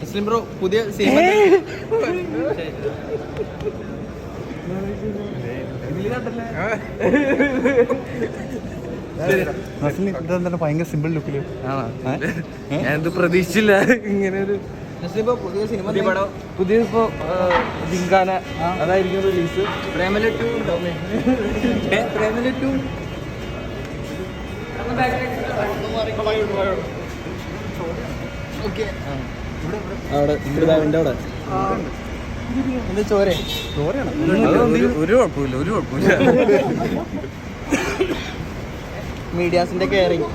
മുസ്ലിം bro പുതിയ cinema ഇതെന്താ ഭയങ്കര സിമ്പിൾ ലുക്കിൽ ഞാനത് പ്രതീക്ഷിച്ചില്ല. ഇങ്ങനെ ഒരു മുസ്ലിം പുതിയ സിനിമ പുതിയ ഇപ്പോ ജിങ്കാന അതായിരിക്കും release. Premalu two Premalu two അവിടെ ഇവിടെ അവിടെ. എന്താ ചോരേ. ഒരു ഒരു കുഴപ്പമില്ല ഒരു കുഴപ്പമില്ല. മീഡിയാസിന്റെ കെയറിങ്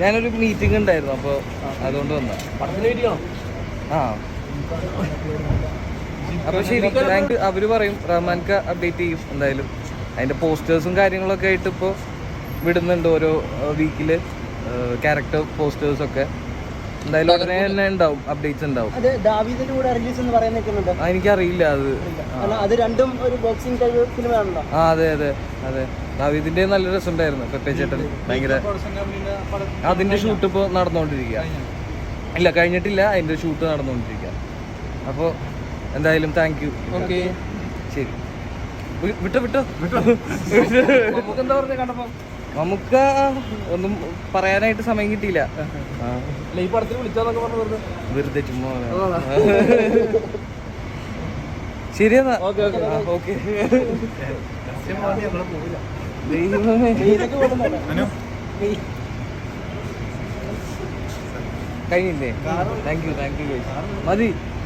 ഞാനൊരു മീറ്റിംഗ് ഉണ്ടായിരുന്നു അപ്പോൾ അതുകൊണ്ട് വന്നാ പടത്തിന് മീറ്റിംഗാണോ ആ. അപ്പൊ ശരി താങ്ക് അവർ പറയും റഹ്മാൻക്ക് അപ്ഡേറ്റ് ചെയ്യും എന്തായാലും. അതിന്റെ പോസ്റ്റേഴ്സും കാര്യങ്ങളൊക്കെ ആയിട്ട് ഇപ്പോൾ വിടുന്നുണ്ട് ഓരോ വീക്കിൽ ക്യാരക്ടർ പോസ്റ്റേഴ്സ് ഒക്കെ. എന്തായാലും ഉടനെ തന്നെ ഉണ്ടാവും അപ്ഡേറ്റ്സ് ഉണ്ടാവും. അത് ദാവീദിന്റെ കൂടെ റിലീസ് എന്ന് പറയാൻ നിൽക്കുന്നുണ്ട് ആ, എനിക്കറിയില്ല അത്. അല്ല അത് രണ്ടും ഒരു ബോക്സിംഗ് ടൈപ്പ് ഫിലിമാണല്ലോ ആ അതെ അതെ അതെ. ദാവീദിന്റെ നല്ല രസമുണ്ടായിരുന്നു പെപ്പെ ചേട്ടൻ ഭയങ്കര അതിന്റെ ഷൂട്ട് ഇപ്പോൾ നടന്നുകൊണ്ടിരിക്കുക ഇല്ല കഴിഞ്ഞിട്ടില്ല അതിന്റെ ഷൂട്ട് നടന്നുകൊണ്ടിരിക്കുക അപ്പോൾ എന്തായാലും താങ്ക് യു ഓക്കെ ശരി. വിട്ടോ വിട്ടോ? വിട്ടോ. എന്താ പറഞ്ഞ കണ്ടപ്പോ? നമുക്ക് ഒന്നും പറയാനായിട്ട് സമയം കിട്ടിയില്ല. ഈ പടത്തിൽ വിളിച്ചാന്നൊക്കെ പറഞ്ഞു വെറുതെ. ചുമ്മാ ശരിയെന്നാ ഓക്കെ ഓക്കെ ദൈവമേ. കഴിഞ്ഞില്ലേ? താങ്ക് യു താങ്ക് യു മതി.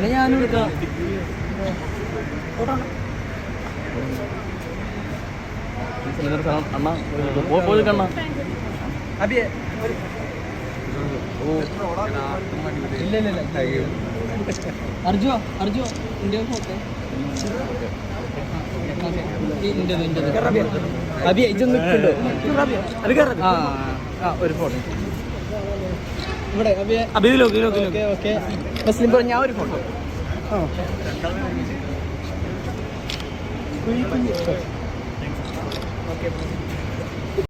നിന്ന ഞാനും എടുക്കാം അണ്ണ പോയി കണ്ണ അബിയെ അർജുവ അർജുവ ഇന്ത്യ അബി അബിയ. ഇതൊന്നും നിൽക്കുന്നുണ്ടോ ആ ആ ഒരു ഫോട്ടോ. ഇവിടെ അബിയ. അബിയിലോക്ക് ഓക്കെ ഓക്കെ. മുസ്ലിം പറഞ്ഞു ഞാൻ ഒരു ഫോട്ടോ ഓക്കെ